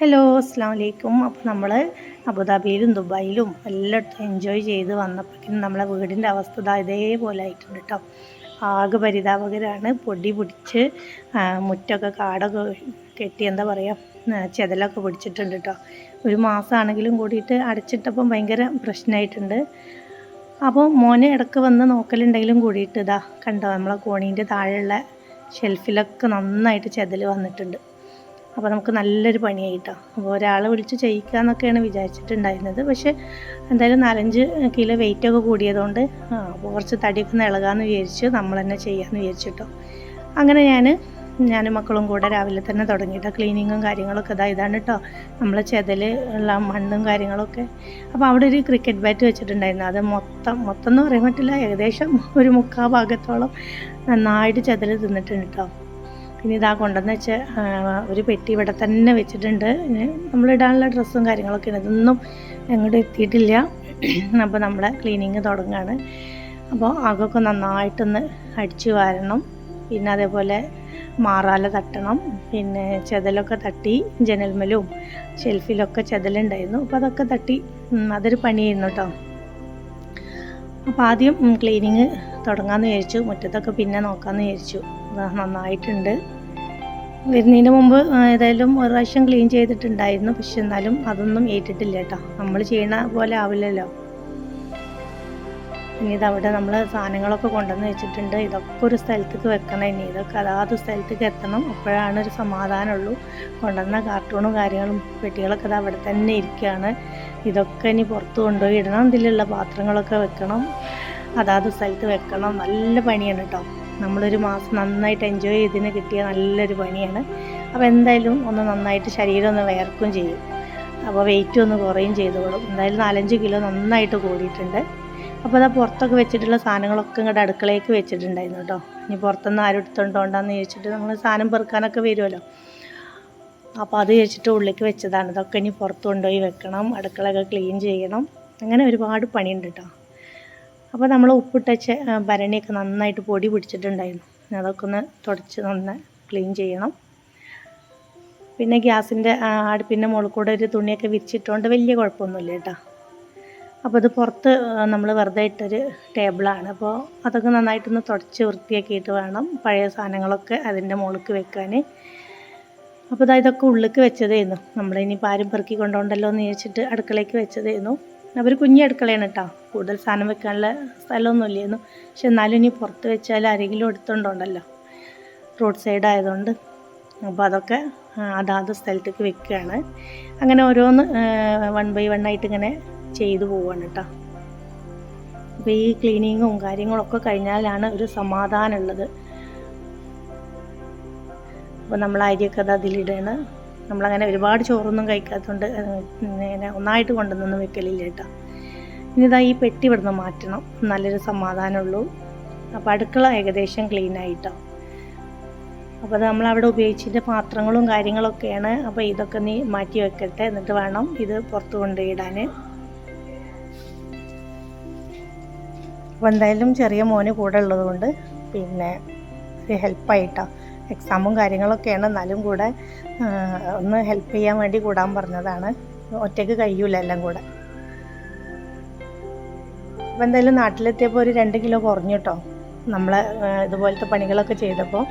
Hello അസ്സാം വലൈക്കും അപ്പോൾ നമ്മൾ അബുദാബിയിലും ദുബായിലും എല്ലായിടത്തും എൻജോയ് ചെയ്ത് വന്നപ്പോഴേക്കും നമ്മളെ വീടിന്റെ അവസ്ഥ ഇതേപോലെ ആയിട്ടുണ്ട് കേട്ടോ ആകെ പരിതാപകരാണ്. പൊടി പിടിച്ച് മുറ്റൊക്കെ കാടൊക്കെ കെട്ടി എന്താ പറയുക ചെതലൊക്കെ പിടിച്ചിട്ടുണ്ട് കേട്ടോ ഒരു മാസമാണെങ്കിലും കൂടിയിട്ട് അടച്ചിട്ടപ്പം ഭയങ്കര പ്രശ്നമായിട്ടുണ്ട്. അപ്പോൾ മോനെ ഇടയ്ക്ക് വന്ന് നോക്കലുണ്ടെങ്കിലും കൂടിയിട്ട് ഇതാ കണ്ടോ നമ്മളെ കോണീന്റെ താഴെയുള്ള ഷെൽഫിലൊക്കെ നന്നായിട്ട് ചെതൽ വന്നിട്ടുണ്ട്. അപ്പോൾ നമുക്ക് നല്ലൊരു പണിയായി പണിയായിട്ടോ അപ്പോൾ ഒരാളെ വിളിച്ച് ചെയ്യിക്കുക എന്നൊക്കെയാണ് വിചാരിച്ചിട്ടുണ്ടായിരുന്നത്. പക്ഷേ എന്തായാലും നാലഞ്ച് കിലോ വെയിറ്റൊക്കെ കൂടിയതുകൊണ്ട് അപ്പോൾ കുറച്ച് തടിയൊക്കെ ഇളകാമെന്ന് വിചാരിച്ചു നമ്മൾ തന്നെ ചെയ്യാമെന്ന് വിചാരിച്ചിട്ടോ. അങ്ങനെ ഞാൻ ഞാനും മക്കളും കൂടെ രാവിലെ തന്നെ തുടങ്ങിയിട്ടോ ക്ലീനിങ്ങും കാര്യങ്ങളൊക്കെ ഇതാ ഇതാണ് കേട്ടോ നമ്മളെ ചെതൽ ഉള്ള മണ്ണും കാര്യങ്ങളൊക്കെ. അപ്പോൾ അവിടെ ഒരു ക്രിക്കറ്റ് ബാറ്റ് വെച്ചിട്ടുണ്ടായിരുന്നു. അത് മൊത്തം മൊത്തം എന്ന് പറയാൻ പറ്റില്ല. ഏകദേശം ഒരു മുക്കാ ഭാഗത്തോളം നന്നായിട്ട് ചെതൽ തിന്നിട്ടുണ്ട് കേട്ടോ പിന്നെ ഇതാ കൊണ്ടെന്ന് വെച്ച ഒരു പെട്ടി ഇവിടെ തന്നെ വെച്ചിട്ടുണ്ട്. ഇനി നമ്മളിടാനുള്ള ഡ്രസ്സും കാര്യങ്ങളൊക്കെ ഇതൊന്നും അങ്ങോട്ട് എത്തിയിട്ടില്ല. അപ്പോൾ നമ്മളെ ക്ലീനിങ് തുടങ്ങുകയാണ് അപ്പോൾ അകൊക്കെ നന്നായിട്ടൊന്ന് അടിച്ചു വാരണം. പിന്നെ അതേപോലെ മാറാല തട്ടണം. പിന്നെ ചെതലൊക്കെ തട്ടി ജനൽമലും ഷെൽഫിലൊക്കെ ചെതലുണ്ടായിരുന്നു അപ്പോൾ അതൊക്കെ തട്ടി അതൊരു പണിയായിരുന്നു കേട്ടോ അപ്പോൾ ആദ്യം ക്ലീനിങ് തുടങ്ങാമെന്ന് വിചാരിച്ചു. മുറ്റത്തൊക്കെ പിന്നെ നോക്കാമെന്ന് വിചാരിച്ചു. നന്നായിട്ടുണ്ട്. വരുന്നതിന് മുമ്പ് ഏതായാലും ഒരു പ്രാവശ്യം ക്ലീൻ ചെയ്തിട്ടുണ്ടായിരുന്നു. പക്ഷെ എന്നാലും അതൊന്നും ഏറ്റിട്ടില്ല കേട്ടോ. നമ്മൾ ചെയ്യണ പോലെ ആവില്ലല്ലോ. ഇനി ഇതവിടെ നമ്മൾ സാധനങ്ങളൊക്കെ കൊണ്ടുവന്ന് വെച്ചിട്ടുണ്ട്. ഇതൊക്കെ ഒരു സ്ഥലത്തേക്ക് വെക്കണം. ഇനി ഇതൊക്കെ അതാത് സ്ഥലത്തേക്ക് എത്തണം. അപ്പോഴാണ് ഒരു സമാധാനമുള്ളൂ. കൊണ്ടുവന്ന കാർട്ടൂണും കാര്യങ്ങളും പെട്ടികളൊക്കെ അത് അവിടെ തന്നെ ഇരിക്കുകയാണ്. ഇതൊക്കെ ഇനി പുറത്ത് കൊണ്ടുപോയി ഇടണം. ഇതിലുള്ള പാത്രങ്ങളൊക്കെ വെക്കണം. അതാത് സ്ഥലത്ത് വെക്കണം. നല്ല പണിയാണ് കേട്ടോ. നമ്മളൊരു മാസം നന്നായിട്ട് എൻജോയ് ചെയ്തതിന് കിട്ടിയ നല്ലൊരു പണിയാണ്. അപ്പോൾ എന്തായാലും ഒന്ന് നന്നായിട്ട് ശരീരം ഒന്ന് വേർക്കും ചെയ്യും. അപ്പോൾ വെയിറ്റ് ഒന്ന് കുറയും ചെയ്തോളും. എന്തായാലും നാലഞ്ച് കിലോ നന്നായിട്ട് കൂടിയിട്ടുണ്ട്. അപ്പോൾ അതാ പുറത്തൊക്കെ വെച്ചിട്ടുള്ള സാധനങ്ങളൊക്കെ ഇങ്ങോട്ട് അടുക്കളയ്ക്ക് വെച്ചിട്ടുണ്ടായിരുന്നു കേട്ടോ ഇനി പുറത്തുനിന്ന് ആരും എടുത്തോണ്ടോണ്ടാന്ന് ചോദിച്ചിട്ട് നമ്മൾ സാധനം പെറുക്കാനൊക്കെ വരുമല്ലോ അപ്പോൾ അത് വെച്ചിട്ട് ഉള്ളിലേക്ക് വെച്ചതാണ്. ഇതൊക്കെ ഇനി പുറത്ത് കൊണ്ടുപോയി വെക്കണം. അടുക്കളയൊക്കെ ക്ലീൻ ചെയ്യണം. അങ്ങനെ ഒരുപാട് പണിയുണ്ട് കേട്ടോ അപ്പോൾ നമ്മൾ ഉപ്പിട്ടച്ച ഭരണിയൊക്കെ നന്നായിട്ട് പൊടി പിടിച്ചിട്ടുണ്ടായിരുന്നു. അതൊക്കെ ഒന്ന് തുടച്ച് നന്നായി ക്ലീൻ ചെയ്യണം. പിന്നെ ഗ്യാസിന്റെ അടുപ്പിന്റെ മുകളിൽ കൂടെ ഒരു തുണിയൊക്കെ വിരിച്ചിട്ടുകൊണ്ട് വലിയ കുഴപ്പമൊന്നുമില്ല കേട്ടോ. അപ്പോൾ ഇത് പുറത്ത് നമ്മൾ വെറുതെ ഇട്ടൊരു ടേബിളാണ് അപ്പോൾ അതൊക്കെ നന്നായിട്ടൊന്ന് തുടച്ച് വൃത്തിയാക്കിയിട്ട് വേണം പഴയ സാധനങ്ങളൊക്കെ അതിന്റെ മുകളിലേക്ക് വെക്കാൻ അപ്പോൾ ഇതാ ഇതൊക്കെ ഉള്ളിലേക്ക് വെച്ചതായിരുന്നു നമ്മൾ ഇനി പെറുക്കി കൊണ്ടുപോകണ്ടല്ലോ എന്ന് ചോദിച്ചിട്ട് അടുക്കളയ്ക്ക് വെച്ചതായിരുന്നു അവർ കുഞ്ഞി അടുക്കളയാണ് കേട്ടോ കൂടുതൽ സാധനം വെക്കാനുള്ള സ്ഥലമൊന്നും ഇല്ലായിരുന്നു പക്ഷെ എന്നാലും ഇനി പുറത്ത് വെച്ചാൽ ആരെങ്കിലും എടുത്തുകൊണ്ടുണ്ടല്ലോ. റോഡ് സൈഡ് ആയതുകൊണ്ട്. അപ്പോൾ അതൊക്കെ അതാത് സ്ഥലത്തേക്ക് വെക്കുകയാണ്. അങ്ങനെ ഓരോന്ന് വൺ ബൈ വൺ ആയിട്ട് ഇങ്ങനെ ചെയ്തു പോവാണ് കേട്ടോ അപ്പോൾ ഈ ക്ലീനിങ്ങും കാര്യങ്ങളൊക്കെ കഴിഞ്ഞാലാണ് ഒരു സമാധാനമുള്ളത് അപ്പോൾ നമ്മൾ അരിയൊക്കെ അത് അതിലിടണം. നമ്മളങ്ങനെ ഒരുപാട് ചോറൊന്നും കഴിക്കാത്തതുകൊണ്ട് ഒന്നായിട്ട് കൊണ്ടുവന്നൊന്നും വെക്കലില്ല കേട്ടോ. ഇനി ഇതാ ഈ പെട്ടി ഇവിടുന്ന് മാറ്റണം. നല്ലൊരു സമാധാനമുള്ളൂ അപ്പോൾ അടുക്കള ഏകദേശം ക്ലീൻ ആയിട്ടോ. അപ്പോൾ അത് നമ്മളവിടെ ഉപയോഗിച്ചിട്ട് പാത്രങ്ങളും കാര്യങ്ങളൊക്കെയാണ്. അപ്പോൾ ഇതൊക്കെ നീ മാറ്റി വെക്കട്ടെ. എന്നിട്ട് വേണം ഇത് പുറത്ത് കൊണ്ടുപോയിടാൻ അപ്പോൾ എന്തായാലും ചെറിയ മോന് കൂടെ ഉള്ളതുകൊണ്ട് പിന്നെ ഒരു ഹെൽപ്പായിട്ടാണ് എക്സാമും കാര്യങ്ങളൊക്കെയാണ്. എന്നാലും കൂടെ ഒന്ന് ഹെൽപ്പ് ചെയ്യാൻ വേണ്ടി കൂടാൻ പറഞ്ഞതാണ്. ഒറ്റയ്ക്ക് കഴിയൂല എല്ലാം കൂടെ. അപ്പോൾ എന്തായാലും നാട്ടിലെത്തിയപ്പോൾ ഒരു രണ്ട് കിലോ കുറഞ്ഞു കേട്ടോ നമ്മൾ ഇതുപോലത്തെ പണികളൊക്കെ ചെയ്തപ്പോൾ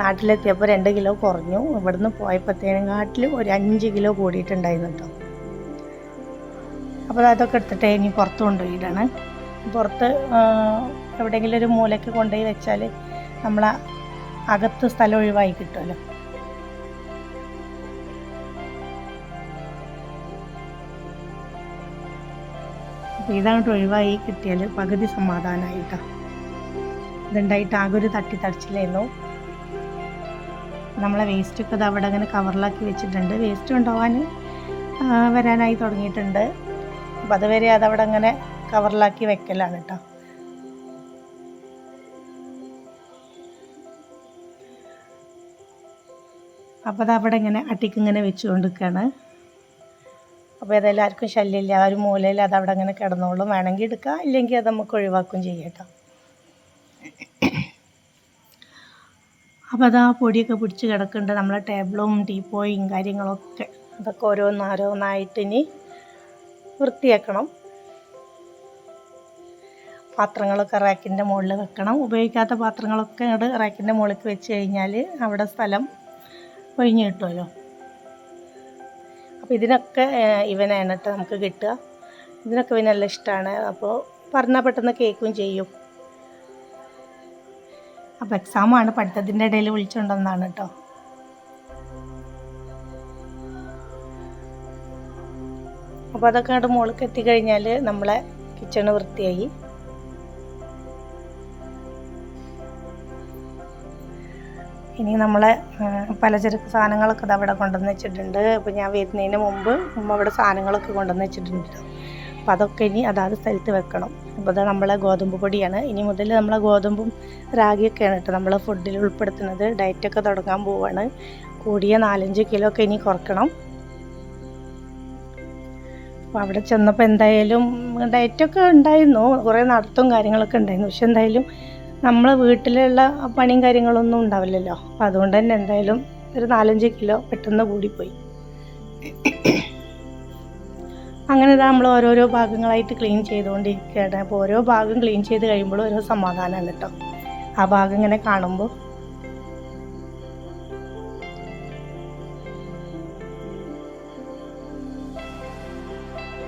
നാട്ടിലെത്തിയപ്പോൾ രണ്ട് കിലോ കുറഞ്ഞു. ഇവിടുന്ന് പോയപ്പോഴത്തേനെക്കാട്ടിലും ഒരു അഞ്ച് കിലോ കൂടിയിട്ടുണ്ടായിരുന്നു കേട്ടോ അപ്പോൾ അതൊക്കെ എടുത്തിട്ട് ഇനി പുറത്ത് കൊണ്ടുപോയിട്ടാണ് പുറത്ത് എവിടെയെങ്കിലും ഒരു മൂലയ്ക്ക് കൊണ്ടുപോയി വെച്ചാൽ നമ്മളെ അകത്ത് സ്ഥലം ഒഴിവായി കിട്ടുമല്ലോ. അപ്പോൾ ഇതങ്ങോട്ട് ഒഴിവായി കിട്ടിയാൽ പകുതി സമാധാനമായിട്ടാണ് ഇതുണ്ടായിട്ട് ആകെ ഒരു തട്ടി തടിച്ചില്ലായിരുന്നു നമ്മളെ വേസ്റ്റൊക്കെ ഇത് അവിടെ അങ്ങനെ കവറിലാക്കി വെച്ചിട്ടുണ്ട്. വേസ്റ്റ് കൊണ്ടുപോകാൻ വരാനായി തുടങ്ങിയിട്ടുണ്ട്. അപ്പം അതുവരെ അതവിടെ അങ്ങനെ കവറിലാക്കി വെക്കലാണ് കേട്ടോ അപ്പോൾ അത് അവിടെ ഇങ്ങനെ അട്ടിക്ക് ഇങ്ങനെ വെച്ചുകൊണ്ട് നിൽക്കുകയാണ് അപ്പോൾ ആർക്കും ശല്യമില്ല. ആ ഒരു മൂലയിൽ അത് അവിടെ അങ്ങനെ കിടന്നോളും. വേണമെങ്കിൽ എടുക്കാം. ഇല്ലെങ്കിൽ അത് നമുക്ക് ഒഴിവാക്കും ചെയ്യാം കേട്ടോ. അത് ആ പൊടിയൊക്കെ പിടിച്ച് കിടക്കുന്നുണ്ട്. നമ്മളെ ടേബിളും ടീപ്പോയും കാര്യങ്ങളൊക്കെ അതൊക്കെ ഓരോന്നോരോന്നായിട്ട് ഇനി വൃത്തിയാക്കണം. പാത്രങ്ങളൊക്കെ റാക്കിന്റെ മുകളിൽ വെക്കണം. ഉപയോഗിക്കാത്ത പാത്രങ്ങളൊക്കെ അങ്ങോട്ട് റാക്കിന്റെ മുകളിൽ വെച്ച് കഴിഞ്ഞാൽ അവിടെ സ്ഥലം ഒഴിഞ്ഞ് കിട്ടുമല്ലോ. അപ്പോൾ ഇതിനൊക്കെ ഇവനാണ് കേട്ടോ നമുക്ക് കിട്ടുക. ഇതിനൊക്കെ ഇവന് നല്ല ഇഷ്ടമാണ് അപ്പോൾ പറഞ്ഞാൽ പെട്ടെന്ന് കേൾക്കുകയും ചെയ്യും. അപ്പോൾ എക്സാമാണ് പഠിത്തത്തിന്റെ ഇടയിൽ വിളിച്ചുകൊണ്ടെന്നാണ് കേട്ടോ. അപ്പോൾ അതൊക്കെ അങ്ങോട്ട് മുകളിലേക്ക് എത്തിക്കഴിഞ്ഞാൽ നമ്മളെ കിച്ചണ് വൃത്തിയായി. ഇനി നമ്മളെ പലചരക്ക് സാധനങ്ങളൊക്കെ ഇത് അവിടെ കൊണ്ടുവന്ന് വെച്ചിട്ടുണ്ട്. അപ്പോൾ ഞാൻ വരുന്നതിന് മുമ്പ് ഉമ്മ അവിടെ സാധനങ്ങളൊക്കെ കൊണ്ടുവന്ന് വെച്ചിട്ടുണ്ട്. അപ്പോൾ അതൊക്കെ ഇനി അതാത് സ്ഥലത്ത് വെക്കണം. അപ്പോൾ അത് നമ്മളെ ഗോതമ്പ് പൊടിയാണ്. ഇനി മുതൽ നമ്മളെ ഗോതമ്പും റാഗിയൊക്കെയാണ് കേട്ടോ നമ്മളെ ഫുഡിൽ ഉൾപ്പെടുത്തുന്നത്. ഡയറ്റൊക്കെ തുടങ്ങാൻ പോവാണ്. കൂടിയ നാലഞ്ച് കിലോ ഒക്കെ ഇനി കുറക്കണം. അപ്പോൾ അവിടെ ചെന്നപ്പോൾ എന്തായാലും ഡയറ്റൊക്കെ ഉണ്ടായിരുന്നു. കുറേ നടത്തും കാര്യങ്ങളൊക്കെ ഉണ്ടായിരുന്നു. പക്ഷെ എന്തായാലും നമ്മളെ വീട്ടിലുള്ള പണിയും കാര്യങ്ങളൊന്നും ഉണ്ടാവില്ലല്ലോ. അപ്പം അതുകൊണ്ട് തന്നെ എന്തായാലും ഒരു നാലഞ്ച് കിലോ പെട്ടെന്ന് കൂടിപ്പോയി. അങ്ങനെ ഇതാ നമ്മൾ ഓരോരോ ഭാഗങ്ങളായിട്ട് ക്ലീൻ ചെയ്തുകൊണ്ടിരിക്കുകയാണ്. അപ്പോൾ ഓരോ ഭാഗം ക്ലീൻ ചെയ്ത് കഴിയുമ്പോൾ ഓരോ സമാധാനമാണ് കേട്ടോ. ആ ഭാഗം ഇങ്ങനെ കാണുമ്പോൾ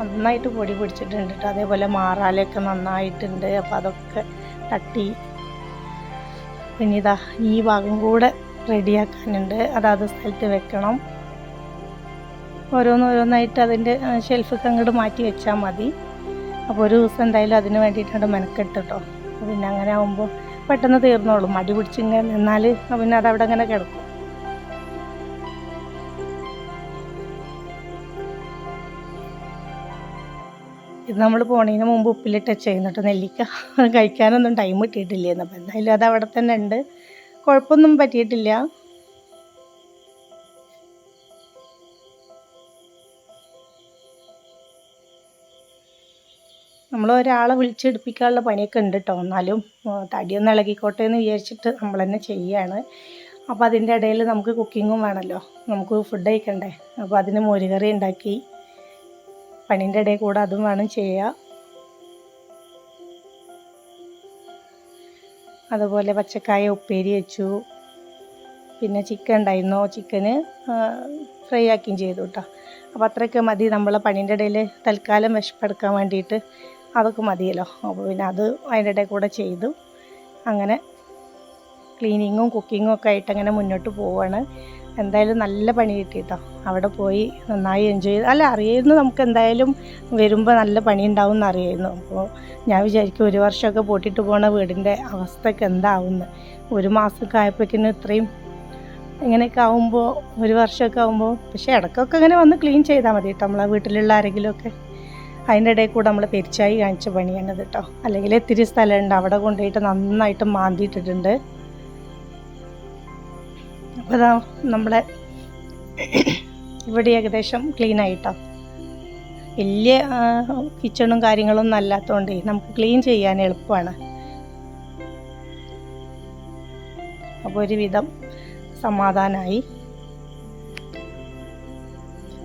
നന്നായിട്ട് പൊടി പിടിച്ചിട്ടുണ്ട് കേട്ടോ. അതേപോലെ മാറാലയൊക്കെ നന്നായിട്ടുണ്ട്. അപ്പോൾ അതൊക്കെ തട്ടി പിന്നെ ഇതാ ഈ ഭാഗം കൂടെ റെഡിയാക്കാനുണ്ട്. അതാത് സ്ഥലത്ത് വെക്കണം. ഓരോന്നോരോന്നായിട്ട് അതിന്റെ ഷെൽഫൊക്കെ അങ്ങോട്ട് മാറ്റി വെച്ചാൽ മതി. അപ്പോൾ ഒരു ദിവസം എന്തായാലും അതിന് വേണ്ടിയിട്ടാണ് മെനക്കെട്ട് കേട്ടോ പിന്നെ അങ്ങനെ ആകുമ്പോൾ പെട്ടെന്ന് തീർന്നോളും. മടി പിടിച്ചിങ്ങനെ നിന്നാൽ പിന്നെ അതവിടെ അങ്ങനെ കിടക്കും. ഇത് നമ്മൾ പോണതിന് മുമ്പ് ഉപ്പിലിട്ട് ചെയ്യുന്നുണ്ട് നെല്ലിക്ക കഴിക്കാനൊന്നും ടൈം കിട്ടിയിട്ടില്ലായിരുന്നു അപ്പോൾ എന്തായാലും അത് അവിടെ തന്നെ ഉണ്ട്. കുഴപ്പമൊന്നും പറ്റിയിട്ടില്ല. നമ്മൾ ഒരാളെ വിളിച്ചെടുപ്പിക്കാനുള്ള പണിയൊക്കെ ഉണ്ട് കേട്ടോ എന്നാലും തടിയൊന്നും ഇളകിക്കോട്ടെ എന്ന് വിചാരിച്ചിട്ട് നമ്മൾ തന്നെ ചെയ്യാണ്. അപ്പോൾ അതിന്റെ ഇടയിൽ നമുക്ക് കുക്കിങ്ങും വേണമല്ലോ നമുക്ക് ഫുഡ് കഴിക്കണ്ടേ? അപ്പോൾ അതിന് മോരുകറി ഉണ്ടാക്കി. പണീന്റെ ഇടയിൽ കൂടെ അതും വേണം ചെയ്യുക അതുപോലെ പച്ചക്കായ ഉപ്പേരി വെച്ചു. പിന്നെ ചിക്കൻ ഉണ്ടായിരുന്നു. ചിക്കന് ഫ്രൈ ആക്കിയും ചെയ്തു കേട്ടോ അപ്പോൾ അത്രയൊക്കെ മതി. നമ്മളെ പണീന്റെ ഇടയിൽ തൽക്കാലം വിശപ്പെടുക്കാൻ വേണ്ടിയിട്ട് അതൊക്കെ മതിയല്ലോ. അപ്പോൾ പിന്നെ അത് അതിന്റെ ഇടയിൽ കൂടെ ചെയ്തു. അങ്ങനെ ക്ലീനിങ്ങും കുക്കിങ്ങും ഒക്കെ ആയിട്ട് അങ്ങനെ മുന്നോട്ട് പോവാണ്. എന്തായാലും നല്ല പണി കിട്ടി കേട്ടോ അവിടെ പോയി നന്നായി എൻജോയ് ചെയ്ത് അല്ല അറിയായിരുന്നു നമുക്ക് എന്തായാലും വരുമ്പോൾ നല്ല പണി ഉണ്ടാവും എന്ന് അറിയായിരുന്നു. അപ്പോൾ ഞാൻ വിചാരിക്കും ഒരു വർഷമൊക്കെ പൊട്ടിട്ട് പോണ വീടിന്റെ അവസ്ഥയൊക്കെ എന്താവുമെന്ന് ഒരു മാസമൊക്കെ ആയപ്പോഴേക്കിനും ഇത്രയും ഇങ്ങനെയൊക്കെ ആവുമ്പോൾ ഒരു വർഷമൊക്കെ ആകുമ്പോൾ പക്ഷേ ഇടയ്ക്കൊക്കെ ഇങ്ങനെ വന്ന് ക്ലീൻ ചെയ്താൽ മതി കേട്ടോ. നമ്മളെ വീട്ടിലുള്ള ആരെങ്കിലുമൊക്കെ അതിന്റെ ഇടയിൽ കൂടെ നമ്മൾ പെരിച്ചായി കാണിച്ച പണിയാണ് കേട്ടോ. അല്ലെങ്കിൽ ഇത്തിരി സ്ഥലമുണ്ട്. അവിടെ കൊണ്ടുപോയിട്ട് നന്നായിട്ട് മാന്തിയിട്ടിട്ടുണ്ട്. അപ്പോൾ ഇതാ നമ്മളെ ഇവിടെ ഏകദേശം ക്ലീൻ ആയിട്ടോ. വലിയ കിച്ചണും കാര്യങ്ങളൊന്നും അല്ലാത്തതുകൊണ്ട് നമുക്ക് ക്ലീൻ ചെയ്യാൻ എളുപ്പമാണ്. അപ്പോൾ ഒരുവിധം സമാധാനമായി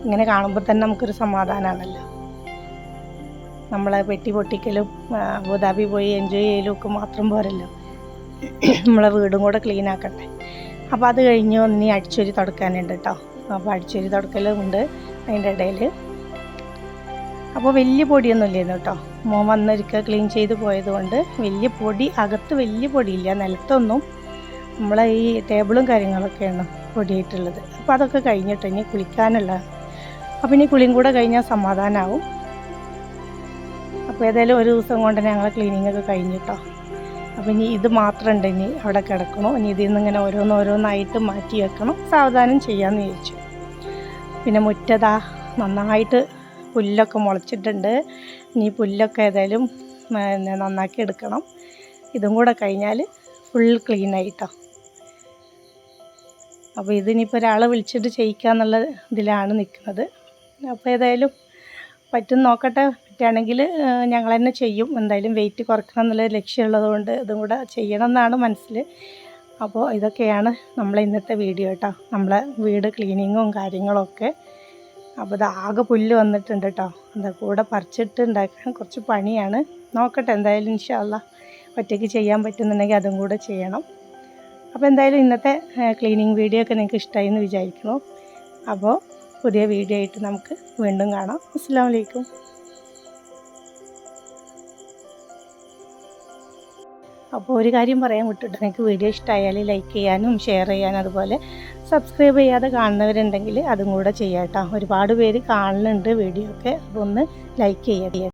ഇങ്ങനെ കാണുമ്പോൾ തന്നെ നമുക്കൊരു സമാധാനമാണല്ലോ നമ്മളെ പെട്ടി പൊട്ടിക്കലും അബുദാബി പോയി എൻജോയ് ചെയ്യലും ഒക്കെ മാത്രം പോരല്ലോ. നമ്മളെ വീടും കൂടെ ക്ലീൻ ആക്കട്ടെ. അപ്പോൾ അത് കഴിഞ്ഞ് ഒന്ന് അടിച്ചൊരി തുടക്കാനുണ്ട് കേട്ടോ. അപ്പോൾ അടിച്ചൊരി തുടക്കലുണ്ട് അതിന്റെ ഇടയിൽ അപ്പോൾ വലിയ പൊടിയൊന്നും ഇല്ലായിരുന്നു കേട്ടോ. മോൻ വന്നൊരിക്കൽ ക്ലീൻ ചെയ്ത് പോയതുകൊണ്ട് വലിയ പൊടി അകത്ത് വലിയ പൊടിയില്ല നിലത്തൊന്നും നമ്മളെ ഈ ടേബിളും കാര്യങ്ങളൊക്കെയാണ് പൊടിയിട്ടുള്ളത് അപ്പോൾ അതൊക്കെ കഴിഞ്ഞിട്ട് ഇനി കുളിക്കാനുള്ള അപ്പോൾ ഇനി കുളിയും കൂടെ കഴിഞ്ഞാൽ സമാധാനമാവും അപ്പോൾ ഏതായാലും ഒരു ദിവസം കൊണ്ട് ഞങ്ങളെ ക്ലീനിങ്ങൊക്കെ കഴിഞ്ഞിട്ടോ അപ്പോൾ ഇനി ഇത് മാത്രം ഉണ്ട് ഇനി അവിടെ കിടക്കണോ? ഇനി ഇതിൽ നിന്ന് ഇങ്ങനെ ഓരോന്നോരോന്നായിട്ട് മാറ്റി വെക്കണം. സാവധാനം ചെയ്യാമെന്ന് ചോദിച്ചു പിന്നെ മുറ്റതാ നന്നായിട്ട് പുല്ലൊക്കെ മുളച്ചിട്ടുണ്ട്. ഇനി പുല്ലൊക്കെ ഏതായാലും നന്നാക്കി എടുക്കണം. ഇതും കൂടെ കഴിഞ്ഞാൽ ഫുൾ ക്ലീൻ ആയിട്ടോ. അപ്പോൾ ഇതിനിപ്പോൾ ഒരാളെ വിളിച്ചിട്ട് ചെയ്യിക്കാന്നുള്ള ഇതിലാണ് നിൽക്കുന്നത് അപ്പോൾ ഏതായാലും പറ്റും നോക്കട്ടെ. പറ്റുകയാണെങ്കിൽ ഞങ്ങൾ തന്നെ ചെയ്യും. എന്തായാലും വെയിറ്റ് കുറയ്ക്കണം എന്നുള്ള ലക്ഷ്യമുള്ളത് കൊണ്ട് ഇതും കൂടെ ചെയ്യണം എന്നാണ് മനസ്സിൽ. അപ്പോൾ ഇതൊക്കെയാണ് നമ്മളെ ഇന്നത്തെ വീഡിയോ കേട്ടോ നമ്മളെ വീട് ക്ലീനിങ്ങും കാര്യങ്ങളൊക്കെ. അപ്പോൾ ഇത് ആകെ പുല്ല് വന്നിട്ടുണ്ട് കേട്ടോ എന്താ കൂടെ പറിച്ചിട്ട് ഉണ്ടാക്കാൻ കുറച്ച് പണിയാണ്. നോക്കട്ടെ എന്തായാലും ഇൻഷാല്ല ഒറ്റയ്ക്ക് ചെയ്യാൻ പറ്റുന്നുണ്ടെങ്കിൽ അതും കൂടെ ചെയ്യണം. അപ്പോൾ എന്തായാലും ഇന്നത്തെ ക്ലീനിങ് വീഡിയോ ഒക്കെ നിങ്ങൾക്ക് ഇഷ്ടമായി എന്ന് വിചാരിക്കുന്നു. അപ്പോൾ പുതിയ വീഡിയോ ആയിട്ട് നമുക്ക് വീണ്ടും കാണാം. അസ്സാം വലൈക്കും അപ്പോൾ ഒരു കാര്യം പറയാൻ വിട്ടിട്ട് നിങ്ങൾക്ക് വീഡിയോ ഇഷ്ടമായാൽ ലൈക്ക് ചെയ്യാനും ഷെയർ ചെയ്യാനും അതുപോലെ സബ്സ്ക്രൈബ് ചെയ്യാതെ കാണുന്നവരുണ്ടെങ്കിൽ അതും കൂടെ ചെയ്യാം കേട്ടോ. ഒരുപാട് പേര് കാണുന്നുണ്ട് വീഡിയോ ഒക്കെ. അപ്പോൾ ഒന്ന് ലൈക്ക് ചെയ്യാം